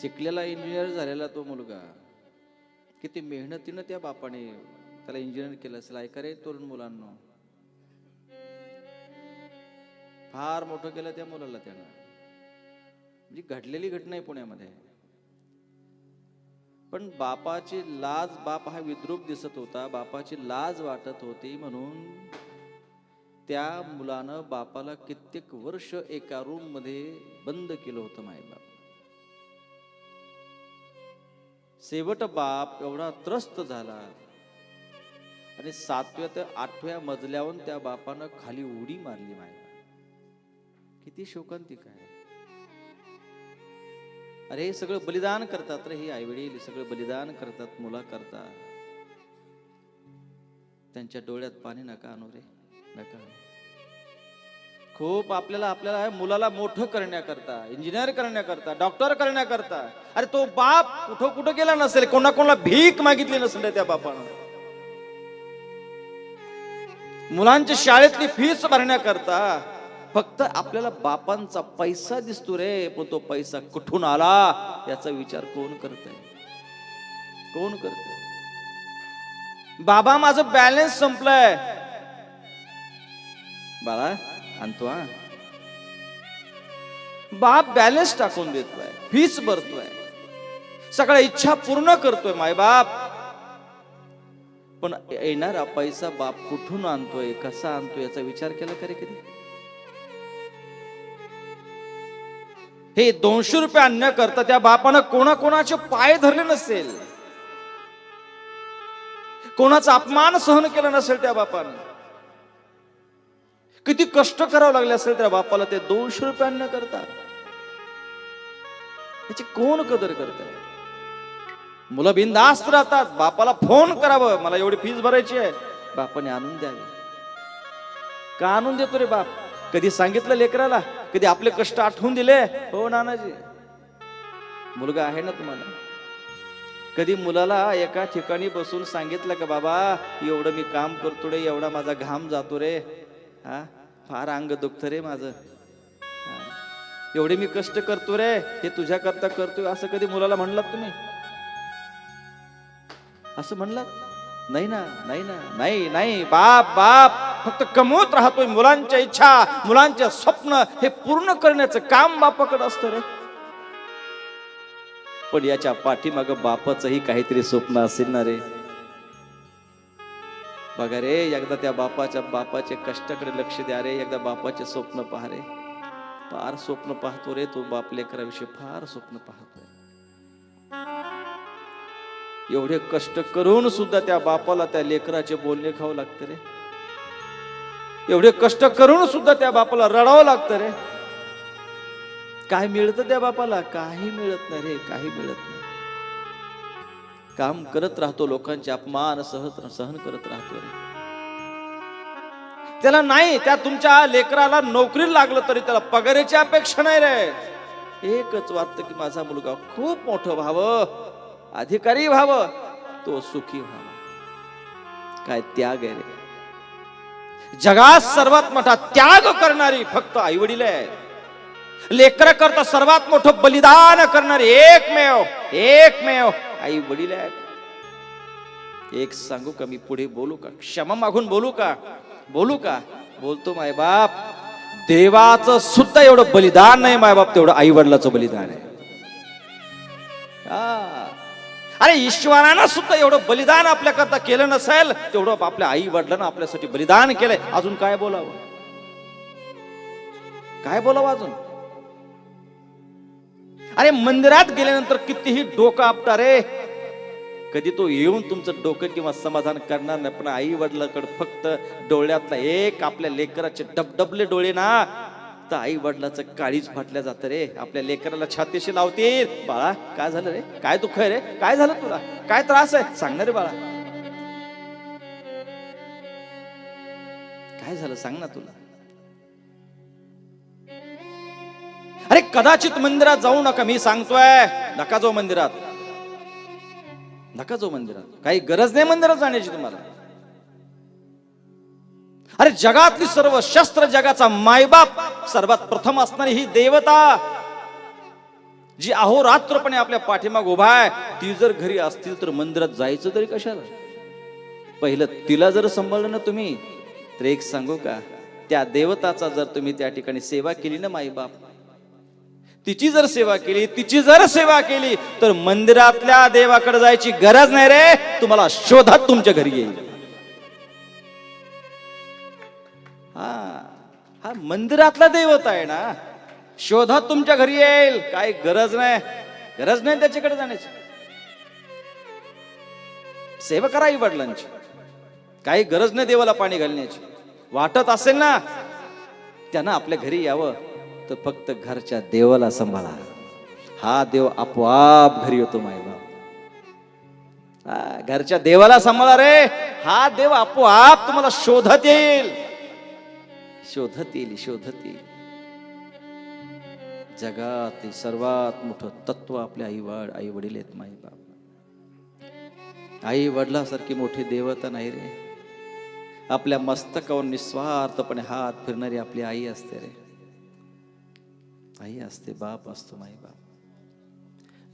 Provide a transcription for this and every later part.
शिकलेला इंजिनियर झालेला तो मुलगा. किती मेहनतीनं त्या बापाने त्याला इंजिनियर केलं असेल. ऐका रे तरुण मुलांना. फार मोठं केलं त्या मुलाला त्यानं. म्हणजे घडलेली घटना आहे पुण्यामध्ये. पण बापाची लाज बाप हा विद्रूप दिसत होता. बापाची लाज वाटत होती म्हणून त्या मुलानं बापाला कित्येक वर्ष एका रूममध्ये बंद केलं होतं मायबाप. शेवट बाप एवढा त्रस्त झाला. आणि सातव्या ते आठव्या मजल्याहून त्या बापानं खाली उडी मारली माय किती शोकांतिक आहे. अरे हे सगळं बलिदान करतात रे हे आईवडील सगळं बलिदान करतात मुला करतात. त्यांच्या डोळ्यात पाणी नका आणू रे नका आणू. खूप आपल्याला आपल्याला मुलाला मोठं करण्याकरता इंजिनियर करण्याकरता डॉक्टर करण्याकरता. अरे तो बाप कुठं कुठं गेला नसेल कोणा कोणाला भीक मागितली नसेल रे त्या बापानं. मुलांच्या शाळेतली फीस भरण्याकरता फक्त आपल्याला बापांचा पैसा दिसतो रे पण तो पैसा कुठून आला याचा विचार कोण करत कोण करत बाबा माझं बॅलन्स संपलंय. बाळा आणतो हा बाप बॅलन्स टाकून देतोय फीस भरतोय सगळ्या इच्छा पूर्ण करतोय माय बाप. पण येणारा पैसा बाप कुठून आणतोय कसा आणतोय याचा विचार केला करे कधी हे दोनशे रुपये आणण्याकरता त्या बापानं कोणाकोणाचे पाय धरले नसेल. कोणाचा अपमान सहन केला नसेल त्या बापानं. किती कष्ट करावं लागले असेल त्या बापाला ते दोनशे रुपयांना करतात. त्याची कोण कदर करत? मुलं बिनधास्त राहतात. बापाला फोन करावं. मला एवढी फीज भरायची आहे. बापाने आणून द्यावी. का आणून देतो रे बाप? कधी सांगितलं लेकराला? कधी आपले कष्ट आठवून दिले? हो नानाजी. मुलगा आहे ना तुम्हाला? कधी मुलाला एका ठिकाणी बसून सांगितलं का बाबा एवढं मी काम करतो रे एवढा माझा घाम जातो रे. हा? फार अंग दुखतं रे माझं. एवढे मी कष्ट करतो रे हे तुझ्या करता करतोय असं कधी मुलाला म्हणलात तुम्ही? असं म्हणलात? नाही ना नाही ना नाही नाही. बाप बाप फक्त कमवत राहतोय मुलांच्या इच्छा मुलांच्या स्वप्न हे पूर्ण करण्याचं काम बापाकडे असतं रे. पण याच्या पाठीमाग बापाचंही काहीतरी स्वप्न असेल ना रे. बघा रे एकदा त्या बापाच्या बापाचे कष्टाकडे लक्ष द्या रे एकदा बापाचे स्वप्न पहा रे. फार स्वप्न पाहतो रे तो बाप लेकराविषयी फार स्वप्न पाहतोय. एवढे कष्ट करून सुद्धा त्या बापाला त्या लेकराचे बोलणे खावं लागतं रे. एवढे कष्ट करून सुद्धा त्या बापाला रडावं लागतं रे. काय मिळतं त्या बापाला? काही मिळत नाही रे काही मिळत नाही. काम करत राहतो लोकांचे अपमान सहज सहन करत राहतो. त्याला नाही त्या तुमच्या लेकराला नोकरी लागलं तरी त्याला पगाराची अपेक्षा नाही रे. एकच वाटतं की माझा मुलगा खूप मोठं व्हावं अधिकारी व्हावं तो सुखी व्हावा. काय त्याग आहे रे. जगात सर्वात मोठा त्याग करणारी फक्त आई वडील आहे. लेकर करता सर्वात मोठं बलिदान करणारी एकमेव एकमेव आई वडील आहेत. एक सांगू का मी पुढे बोलू का? क्षमा मागून बोलू का? बोलू का? बोलतो माय बाप देवाचं सुद्धा एवढं बलिदान नाही माय बाप तेवढं आई वडिलाचं बलिदान आहे. हा. अरे ईश्वरानं सुद्धा एवढं बलिदान आपल्या करता केलं नसेल तेवढं आपल्या आई वडिलांना आपल्यासाठी बलिदान केलंय. अजून काय बोलावं? काय बोलावं अजून? अरे मंदिरात गेल्यानंतर कितीही डोकं आपटा रे कधी तो येऊन तुमचं डोकं किंवा समाधान करणार नाही पण आई वडिलाकडे फक्त डोळ्यातला एक आपल्या लेकराचे डबडबले डोळे ना तर आई वडिलाचं काळीच फाटल्या जातं रे. आपल्या लेकराला छातीशी लावतील. बाळा काय झालं रे? काय दुःख आहे रे? काय झालं तुला? काय त्रास आहे? सांग ना रे बाळा. काय झालं? सांग ना तुला. अरे कदाचित मंदिरात जाऊ नका मी सांगतोय. नका जाऊ मंदिरात. नका जाऊ मंदिरात. काही गरज नाही मंदिरात जाण्याची तुम्हाला. अरे जगातली सर्व शस्त्र जगाचा मायबाप सर्वात प्रथम असणारी ही देवता जी अहोरात्रपणे आपल्या पाठीमाग उभा आहे ती जर घरी असतील तर मंदिरात जायचं तरी कशाला? पहिलं तिला जर सांभाळलं ना तुम्ही तर एक सांगू का त्या देवताचा जर तुम्ही त्या ठिकाणी सेवा केली ना माई बाप तिची जर सेवा केली तिची जर सेवा केली तर मंदिरातल्या देवाकडे जायची गरज नाही रे. तुम्हाला शोधात तुमच्या घरी येईल. हा हा मंदिरातला देवता आहे ना. शोधात तुमच्या घरी येईल. काय गरज नाही. गरज नाही त्याच्याकडे जाण्याची. सेवा करावी वडिलांची काही गरज नाही देवाला पाणी घालण्याची. वाटत असेल ना त्यांना आपल्या घरी यावं. तर फक्त घरच्या देवाला सांभाळा. हा देव आपोआप घरी येतो मायबाप हा, घरच्या देवाला सांभाळा रे. हा देव आपोआप तुम्हाला शोधत येईल. शोधत येईल शोधत येईल. जगातील सर्वात मोठं तत्व आपल्या आई वड आई वडील आहेत माई बाप. आई वडिलासारखी मोठी देवता नाही रे. आपल्या मस्तकावर निस्वार्थपणे हात फिरणारी आपली आई असते रे. आई असते बाप असतो माई बाप.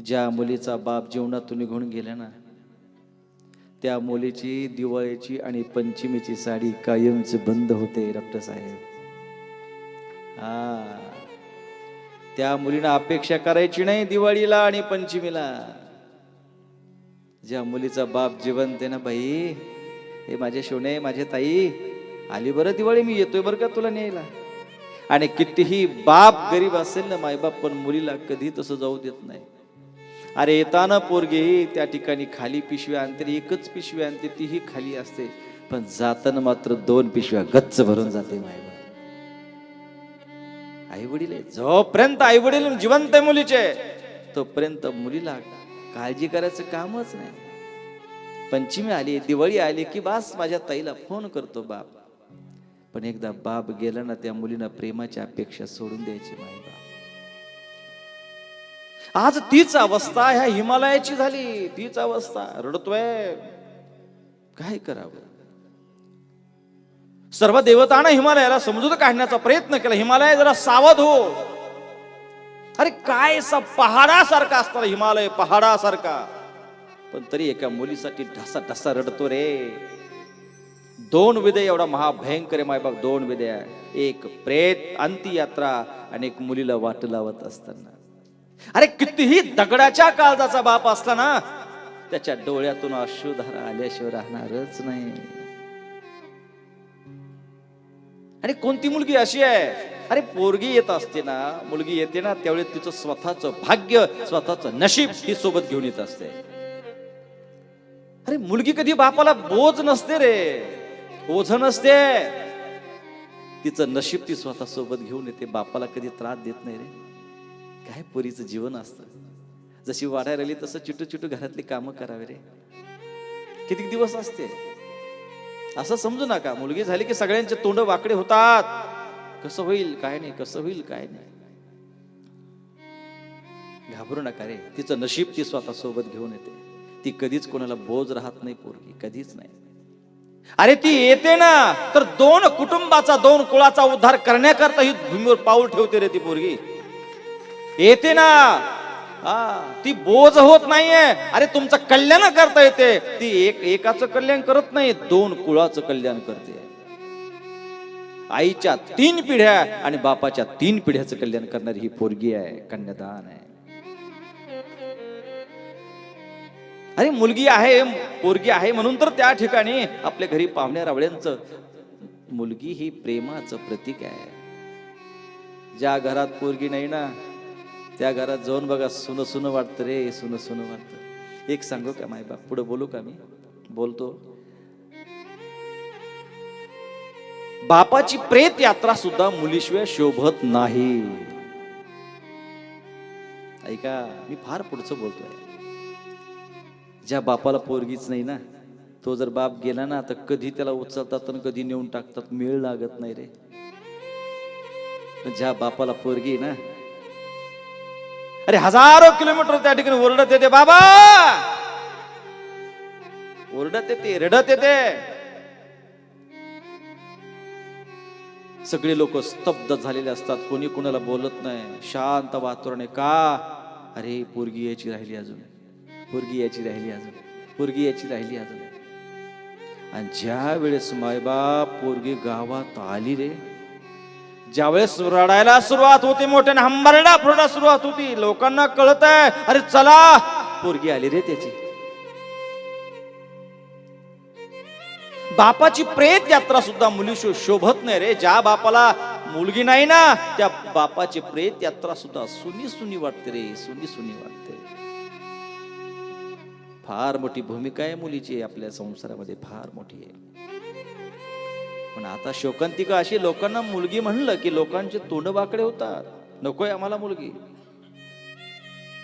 ज्या मुलीचा बाप जीवनातून निघून गेला ना त्या मुलीची दिवाळीची आणि पंचमीची साडी कायमच बंद होते डॉक्टर साहेब. हा. त्या मुलीनं अपेक्षा करायची नाही दिवाळीला आणि पंचमीला. ज्या मुलीचा बाप जिवंत आहे ना बाई हे माझे शोने माझे ताई आली बरं दिवाळी मी येतोय बरं का तुला न्यायला? आणि कितीही बाप गरीब असेल ना मायबाप पण मुलीला कधी तसं जाऊ देत नाही. अरे येताना पोरगी त्या ठिकाणी खाली पिशवी आणते एकच पिशवी आणते तीही खाली असते. पण जाताना मात्र दोन पिशव्या गच्च भरून जाते मायबाप. आई वडील आहे. जोपर्यंत आई वडील जिवंत आहे मुलीचे तोपर्यंत मुलीला काळजी करायचं कामच नाही. पंचमी आली दिवाळी आली की बास माझ्या ताईला फोन करतो बाप. पण एकदा बाप गेला ना त्या मुलीनं प्रेमाची अपेक्षा सोडून द्यायची माई बाप. आज तीच अवस्था ह्या हिमालयाची झाली. तीच अवस्था. रडतोय. काय करावं? सर्व देवतानं हिमालयाला समजूत काढण्याचा प्रयत्न केला. हिमालय जरा सावध हो. अरे काय सा पहाडासारखा असणार हिमालय पहाडासारखा. पण तरी एका मुलीसाठी ढसा ढसा रडतो रे. दोन विदय एवढा महाभयंकर आहे मायबाप दोन विदय एक प्रेत अंत्ययात्रा आणि एक मुलीला वाट लावत असताना. अरे कितीही दगडाच्या काळजाचा बाप असला ना त्याच्या डोळ्यातून अश्रुधारा आल्याशिवाय राहणारच नाही. आणि कोणती मुलगी अशी आहे? अरे पोरगी येत असते ना मुलगी येते ना त्यावेळी तिचं स्वतःच भाग्य स्वतःच नशीब ही सोबत घेऊन येत असते. अरे मुलगी कधी बापाला बोज नसते रे. ओझ नसते. तिचं नशीब ती स्वतः सोबत घेऊन येते. बापाला कधी त्रास देत नाही रे. काय पोरीचं जीवन असतं. जशी वाढायला राहिली तसं चिटू चिटू घरातली कामं करावे रे. किती दिवस असते? असं समजू नका. मुलगी झाली की सगळ्यांचे तोंड वाकडे होतात. कसं होईल काय नाही कसं होईल काय नाही. घाबरू नका रे. तिचं नशीब ती स्वतः सोबत घेऊन येते. ती कधीच कोणाला बोज राहत नाही पोरगी. कधीच नाही. अरे ती येते ना तर दोन कुटुंबाचा दोन कुळाचा उद्धार करण्याकरता ही भूमीवर पाऊल ठेवते रे ती पोरगी. येते ना. हा ती बोज होत नाहीये. अरे तुमचं कल्याण करता येते. ती एक एकाचं कल्याण करत नाही दोन कुळाचं कल्याण करते. आईच्या तीन पिढ्या आणि बापाच्या तीन पिढ्याचं कल्याण करणारी ही पोरगी आहे कन्यादान आहे. अरे मुलगी आहे पोरगी आहे म्हणून तर त्या ठिकाणी आपल्या घरी पाहुण्या रावळ्यांचं. मुलगी ही प्रेमाचं प्रतीक आहे. ज्या घरात पोरगी नाही ना त्या घरात जाऊन बघा सुन सुन वाटतं रे सुन सुन वाटतं. एक सांगू का माय बाप पुढे बोलू का मी? बोलतो. बापाची प्रेत यात्रा सुद्धा मुलीशिवाय शोभत नाही. ऐका मी फार पुढचं बोलतोय. ज्या बापाला पोरगीच नाही ना तो जर बाप गेला ना तर कधी त्याला उचलतात आणि कधी नेऊन टाकतात मेळ लागत नाही रे. पण ज्या बापाला पोरगी ना अरे हजारो किलोमीटर त्या ठिकाणी ओरडत येते बाबा! ओरडत येते रडत येते. सगळे लोक स्तब्ध झालेले असतात कोणी कोणाला बोलत नाही शांत वातावरण आहे का? अरे पोरगी याची राहिली अजून. पोरगी याची राहिली अजून. पोरगी याची राहिली अजून. आणि ज्या वेळेस मायबाप पोरगी गावात आली रे ज्यावेळेस रडायला सुरुवात होती मोठ्याने हंबरडा फुरडा सुरुवात होती लोकांना कळत आहे अरे चला पोरगी आली रे त्याची. बापाची प्रेत यात्रा सुद्धा मुलीशी शोभत नाही रे. ज्या बापाला मुलगी नाही ना त्या बापाची प्रेत यात्रा सुद्धा सुनी सुनी वाटते रे सुनी सुनी वाटते. फार मोठी भूमिका आहे मुलीची आपल्या संसारामध्ये फार मोठी आहे. पण आता शोकांतिका अशी लोकांना मुलगी म्हणलं की लोकांचे तोंड वाकडे होतात. नकोय आम्हाला मुलगी.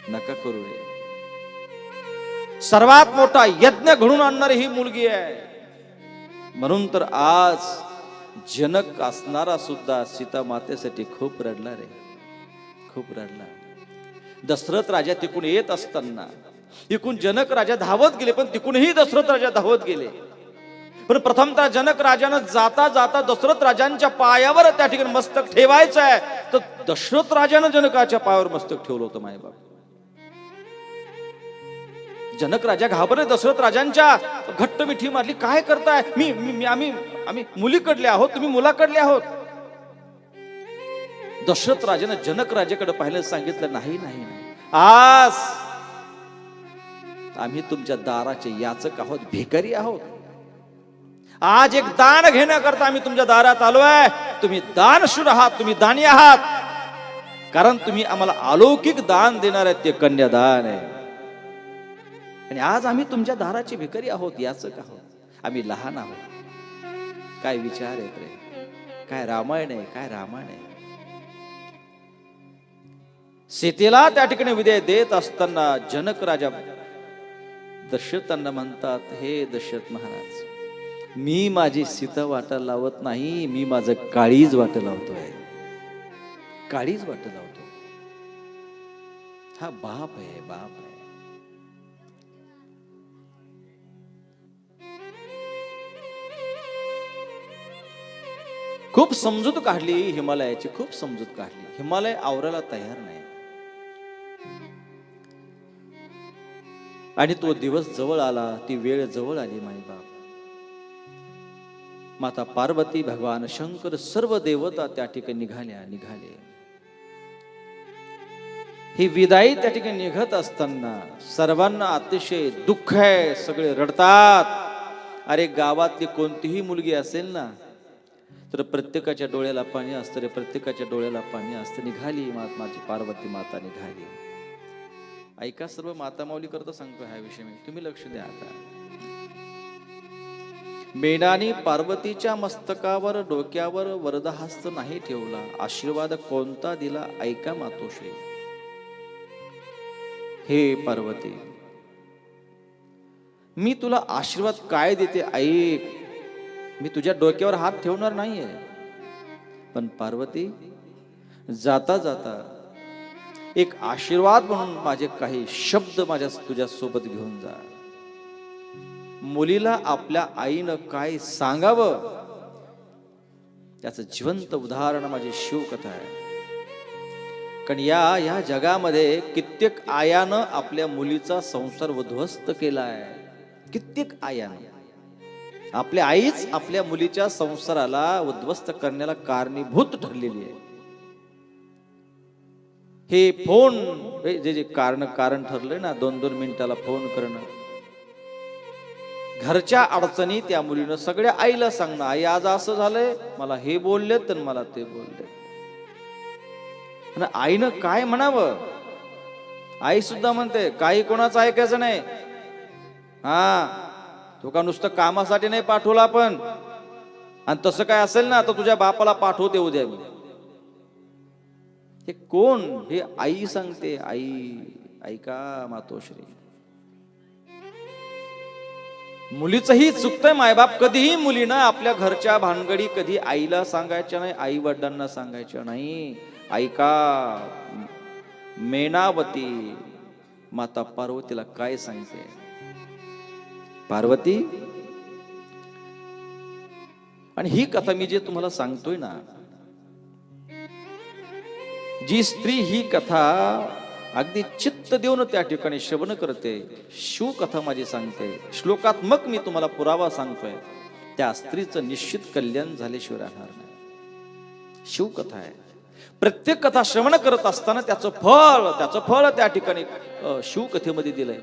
नका करू रे. सर्वात मोठा यज्ञ घडून आणणारी ही मुलगी आहे. म्हणून तर आज जनक असणारा सुद्धा सीता मातेसाठी खूप रडला रे. खूप रडला. दशरथ राजा तिकून येत असताना इकून जनक राजा धावत गेले पण तिकूनही दशरथ राजा धावत गेले. पण प्रथमतः जनक राजानं जाता जाता दशरथ राजांच्या पायावर त्या ठिकाणी मस्तक ठेवायचं आहे. तर दशरथ राजानं जनकाच्या पायावर मस्तक ठेवलं होतं मायबाप जनक राजा घाबरले दशरथ राजांच्या घट्ट मिठी मारली काय करताय? मी मी आम्ही आम्ही मुलीकडले आहोत तुम्ही मुलाकडले आहोत. दशरथ राजानं जनक राजाकडे पाहिलं सांगितलं नाही नाही नाही. आज आम्ही तुमच्या दाराचे याचक आहोत भिकारी आहोत. आज एक दान घेण्याकरता आम्ही तुमच्या दारात आलो आहे. तुम्ही दानशूर आहात तुम्ही दानी आहात. कारण तुम्ही आम्हाला अलौकिक दान देणार आहेत ते कन्यादान आहे. आणि आज आम्ही तुमच्या दाराची भिकारी आहोत याचक आहोत. आम्ही लहान आहोत. काय विचार आहेत रे? काय रामायण आहे काय रामायण आहे? सीतेला त्या ठिकाणी विजय देत असताना जनक राजा दशरथांना म्हणतात हे दशरथ महाराज मी माझी सीता वाटा लावत नाही मी माझं काळीज वाट लावतोय. काळीज वाट लावतो. हा बाप आहे बाप आहे. खूप समजूत काढली हिमालयाची खूप समजूत काढली. हिमालय आवरायला तयार नाही. आणि तो दिवस जवळ आला ती वेळ जवळ आली माईबाप माता पार्वती भगवान शंकर सर्व देवता त्या ठिकाणी निघाल्या निघाले. ही विदाई त्या ठिकाणी निघत असताना सर्वांना अतिशय दुःख आहे सगळे रडतात. अरे गावातली कोणतीही मुलगी असेल ना तर प्रत्येकाच्या डोळ्याला पाणी असतं रे प्रत्येकाच्या डोळ्याला पाणी असतं. निघाली महात्माची पार्वती माता निघाली. ऐका सर्व मातामाऊली करता सांगतो ह्या विषयी मी. तुम्ही लक्ष द्या आता. मेणाने पार्वतीच्या मस्तकावर डोक्यावर वरदहस्त नाही ठेवला. आशीर्वाद कोणता दिला? ऐका मातोश्री. हे पार्वती मी तुला आशीर्वाद काय देते ऐक मी तुझ्या डोक्यावर हात ठेवणार नाहीये. पण पार्वती जाता जाता एक आशीर्वाद म्हणून माझे काही शब्द माझ्या तुझ्या सोबत घेऊन जा. मुलीला आपल्या आईनं काय सांगावं? त्याचं जिवंत उदाहरण माझी शिवकथा आहे. कारण या या जगामध्ये कित्येक आयानं आपल्या मुलीचा संसार उद्ध्वस्त आहे. कित्येक आयानं. आपल्या आईच आपल्या मुलीच्या संसाराला उद्ध्वस्त करण्याला कारणीभूत ठरलेली आहे. हे फोन जे जे कारण कारण ठरलंय ना दोन दोन मिनिटाला फोन करणं. घरच्या अडचणी त्या मुलीनं सगळ्या आईला सांगणं. आई आज असं झालंय मला हे बोलले तर मला ते बोलले आणि आईनं काय म्हणावं? आई सुद्धा म्हणते काही कोणाचं ऐकायचं नाही. हा. तो का नुसतं कामासाठी नाही पाठवला आपण? आणि तसं काय असेल ना तर तुझ्या बापाला पाठवते उद्या मी. हे कोण? हे आई सांगते. आई ऐका मातोश्री. मुलीचंही चुकतंय मायबाप. कधीही मुलीनं आपल्या घरच्या भानगडी कधी आईला सांगायच्या नाही आई वडिलांना सांगायच्या नाही. ऐका मेनावती माता पार्वतीला काय सांगते? पार्वती? आणि ही कथा मी जे तुम्हाला सांगतोय ना जी स्त्री ही कथा अगदी चित्त देऊन त्या ठिकाणी श्रवण करते शिवकथा माझी सांगते. श्लोकात्मक मी तुम्हाला पुरावा सांगतोय. त्या स्त्रीचं निश्चित कल्याण झाल्याशिवाय राहणार नाही. शिवकथा आहे. प्रत्येक कथा श्रवण करत असताना त्याचं फळ त्याचं फळ त्या ठिकाणी अं, शिवकथेमध्ये दिलंय.